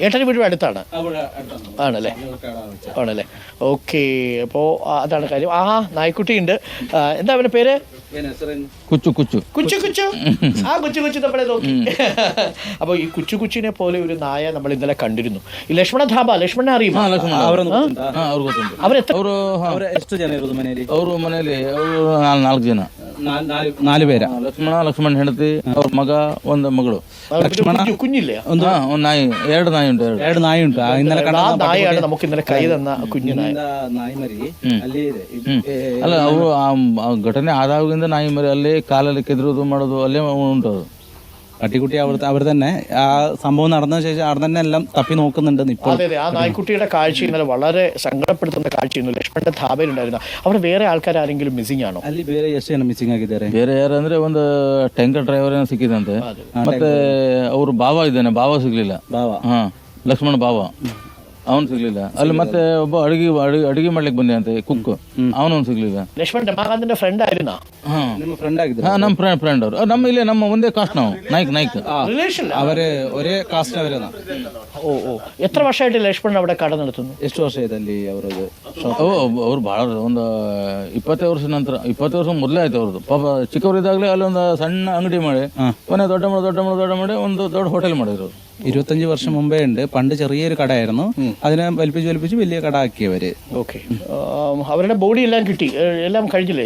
ഏട്ടൻ്റെ വീടും അടുത്താണ് ആണല്ലേ ആണല്ലേ ഓക്കെ അപ്പോൾ അതാണ് കാര്യം ആഹാ നായ്ക്കുട്ടിയുണ്ട് ആ, എന്താ അവൻ്റെ പേര് കുച്ചു കുച്ചു കുച്ചു കുച്ചു ആ കുച്ചു കുച്ചു നമ്മളെ നോക്കി അപ്പോൾ ഈ കുച്ചു കുച്ചിനെ പോലെ ഒരു നായ നമ്മൾ ഇന്നലെ കണ്ടിരുന്നു ഈ ലക്ഷ്മണ ധാബ ലക്ഷ്മണനെ അറിയുമോ ಹಾ ಲಕ್ಷ್ಮಣ ಅವರನ್ನು ಗೊತ್ತುಂಟಾ? ಹಾ ಅವ್ರು ಗೊತ್ತುಂಟು അവരെത്ര ಅವರು ಅವ್ರ ಎಷ್ಟು ಜನ ಇರೋದು ಮನೆಯಲ್ಲಿ ಅವರು ಮನೆಯಲ್ಲಿ ಅವರು ನಾಲ್ಕು ಜನ ನಾಲ್- ನಾಲ್- ನಾಲ್ಕು പേರ ಲಕ್ಷ್ಮಣ ಲಕ್ಷ್ಮಣ ಹೆಂಡತಿ ಅವ್ರ ಮಗ ಒಂದು ಮಗಳು. ಲಕ್ಷ್ಮಣ കുഞ്ഞില്ലേ ಒಂದು ಹಾ, ನಾಯಿ ಎರಡು ನಾಯಿ ಉಂಟು ಎರಡು. ಎರಡು ನಾಯಿ ಉಂಟು. ಆ ಹಿನ್ನೆಲೆ ಕಡೆ ಆ നായയാണ് നമുക്ക് ഇന്നലെ കൈ ನಾಯಿ. ನಾಯಿ ಮರಿ ಅಲ್ಲಿ ಇದೆ. ಅಲ್ಲ ಅವರು ಆ ಘಟನೆ ಆದಾಗಿಂದ ನಾಯಿ ಮರಿ ಅಲ್ಲೇ ಕಾಲಲ್ಲಿ ಕೆದರೋದು ಮಾಡೋದು ಅಲ್ಲೇ ಉಂಟು പട്ടിക്കുട്ടി അവർ അവർ തന്നെ ആ സംഭവം നടന്ന ശേഷം അവിടെ തന്നെ എല്ലാം തപ്പി നോക്കുന്നുണ്ടെന്ന് ഇപ്പോൾ അതെ അതെ ആ നായ്ക്കുട്ടിയുടെ കാഴ്ച ഇന്നലെ വളരെ സങ്കടപ്പെടുത്തുന്ന കാഴ്ചയായിരുന്നു ലക്ഷ്മണന്റെ ധാബയിലുണ്ടായിരുന്ന അവിടെ വേറെ ആൾക്കാർ ആരെങ്കിലും മിസ്സിംഗ് ആണോ ಅಲ್ಲಿ ಬೇರೆ ಎಷ್ಟು ಜನ ಮಿಸ್ಸಿಂಗ್ ಆಗಿದ್ದಾರೆ ಬೇರೆ ಯಾರಂದ್ರೆ ಒಂದು ಟ್ಯಾಂಕರ್ ಡ್ರೈವರ್ ಏನೋ ಸಿಕ್ಕಿದಂತೆ ಮತ್ತೆ ಅವರು ಬಾವ ಇದ್ದಾನೆ ಬಾವ ಸಿಗ್ಲಿಲ್ಲ ಬಾವ ಹಾ ಲಕ್ಷ್ಮಣ ಬಾವ ಅವನು ಸಿಗ್ಲಿಲ್ಲ ಅಲ್ಲಿ ಮತ್ತೆ ಒಬ್ಬ ಅಡಿಗೆ ಅಡಿಗೆ ಅಡಿಗೆ ಮಾಡ್ಲಿಕ್ಕೆ ಬಂದೆ ಅಂತೆ ಕುಕ್ ಅವನು ಸಿಗ್ಲಿಲ್ಲ ലക്ഷ്മൺ രമാകാന്തിന്റെ ഫ്രണ്ട് ആയിരുന്നാ ಹಾ ನಿಮ್ಮ ಫ್ರೆಂಡ್ ಆಗಿದ್ರು ಹಾ ನಮ್ಮ ಫ್ರೆಂಡ್ ಫ್ರೆಂಡ್ ಅವರು ನಮ್ಮ ಇಲ್ಲೇ ನಮ್ಮ ಒಂದೇ ಕಾಸ್ಟ್ ನಾವು ನಾಯ್ಕ್ ನಾಯ್ಕ್ റിലേഷൻ അവര് ഒരേ കാസ്റ്റ് അവരാണ് ഓ ഓ എത്ര വർഷമായിട്ട് ലക്ഷ്മൺ അവിടെ കട നടത്തുന്നു ಎಷ್ಟು ವರ್ಷ ಇದೆ ಅಲ್ಲಿ ಅವರದ್ದು ಓ ಅವ್ರು ಭಾಳ ಒಂದು ಇಪ್ಪತ್ತೈದು ವರ್ಷ ನಂತರ ಇಪ್ಪತ್ತು ವರ್ಷ ಮೊದಲೇ ಆಯ್ತು ಅವ್ರದ್ದು ಪಾಪ ಚಿಕ್ಕವರಿದ್ದಾಗಲೇ ಅಲ್ಲಿ ಒಂದು ಸಣ್ಣ ಅಂಗಡಿ ಮಾಡಿ ಕೊನೆ ದೊಡ್ಡ ಮಾಡಿ ದೊಡ್ಡ ಮಾಡಿ ದೊಡ್ಡ ಮಾಡಿ ಒಂದು ದೊಡ್ಡ ಹೋಟೆಲ್ ಮಾಡಿದ್ರು ಅವ್ರು. ഇരുപത്തഞ്ച് വർഷം മുമ്പേ ഉണ്ട് പണ്ട് ചെറിയൊരു കടയായിരുന്നു അതിനെ വലിപ്പിച്ച് വലിപ്പിച്ച് വലിയ കട ആക്കിയവര് ഓക്കെ അവരുടെ ബോഡി എല്ലാം കിട്ടി ഏ, എല്ലാം കഴിഞ്ഞില്ലേ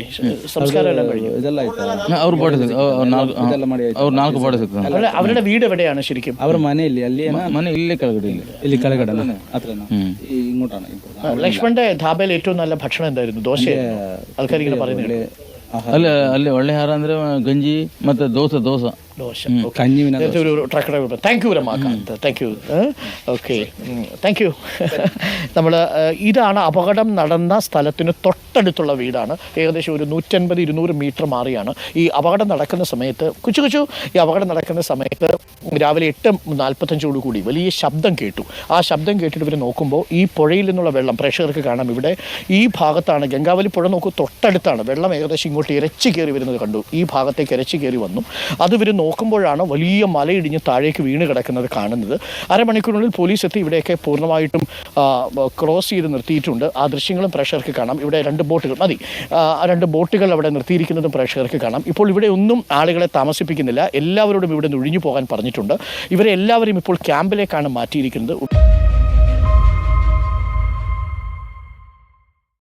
സംസ്കാരം എല്ലാം കഴിഞ്ഞു ಇದೆಲ್ಲ ಅವ್ರ ಫೋಟೋ ಇದೆಲ್ಲ അവരുടെ വീട് എവിടെയാണ് ശരിക്കും? അവർ മനയില്ല അല്ലേ ಏನೋ ಮನೆ ಇಲ್ಲೇ ಕೆಳಗಡೆ ഇങ്ങോട്ടാണ് ലക്ഷ്മണന്റെ ധാബയിൽ ഏറ്റവും നല്ല ഭക്ഷണം എന്തായിരുന്നു? ദോശയായിരുന്നു ആൾക്കാർ ഇങ്ങനെ പറയുന്നത് ಅಲ್ಲಿ ಅಲ್ಲಿ ಒಳ್ಳೆ ಆಹಾರ ಅಂದ್ರೆ ಗಂಜಿ ಮತ್ತೆ ದೋಸೆ ദോശ ദോശ കഞ്ഞിവിന നേരത്തെ ഒരു truck driver thank you Ramakanth thank you okay thank you നമ്മൾ ഇതാണ് അപകടം നടന്ന സ്ഥലത്തിന് തൊട്ടടുത്തുള്ള വീടാണ് ഏകദേശം ഒരു നൂറ്റൻപത് ഇരുന്നൂറ് മീറ്റർ മാറിയാണ് ഈ അപകടം നടക്കുന്ന സമയത്ത് കുച്ചു കുച്ചു ഈ അപകടം നടക്കുന്ന സമയത്ത് രാവിലെ എട്ട് നാൽപ്പത്തഞ്ചോട് കൂടി വലിയ ശബ്ദം കേട്ടു. ആ ശബ്ദം കേട്ടിട്ട് ഇവർ നോക്കുമ്പോൾ ഈ പുഴയിൽ നിന്നുള്ള വെള്ളം പ്രേക്ഷകർക്ക് കാണാം. ഇവിടെ ഈ ഭാഗത്താണ് ഗംഗാവലി പുഴ നോക്കൂ തൊട്ടടുത്താണ്. വെള്ളം ഏകദേശം ഇങ്ങോട്ട് ഇരച്ചു കയറി വരുന്നത് കണ്ടു. ഈ ഭാഗത്തേക്ക് ഇരച്ചു കയറി വന്നു. അത് ഇവർ നോക്കുമ്പോഴാണ് വലിയ മലയിടിഞ്ഞ് താഴേക്ക് വീണ് കിടക്കുന്നത് കാണുന്നത്. അരമണിക്കൂറിനുള്ളിൽ പോലീസ് എത്തി ഇവിടെയൊക്കെ പൂർണമായിട്ടും ക്രോസ് ചെയ്ത് നിർത്തിയിട്ടുണ്ട്. ആ ദൃശ്യങ്ങളും പ്രേക്ഷകർക്ക് കാണാം. ഇവിടെ രണ്ട് ബോട്ടുകൾ മതി രണ്ട് ബോട്ടുകൾ അവിടെ നിർത്തിയിരിക്കുന്നതും പ്രേക്ഷകർക്ക് കാണാം. ഇപ്പോൾ ഇവിടെ ഒന്നും ആളുകളെ താമസിപ്പിക്കുന്നില്ല. എല്ലാവരോടും ഇവിടെ നിന്ന് ഒഴിഞ്ഞു പോകാൻ പറഞ്ഞിട്ടുണ്ട്. ഇവരെ എല്ലാവരും ഇപ്പോൾ ക്യാമ്പിലേക്കാണ് മാറ്റിയിരിക്കുന്നത്.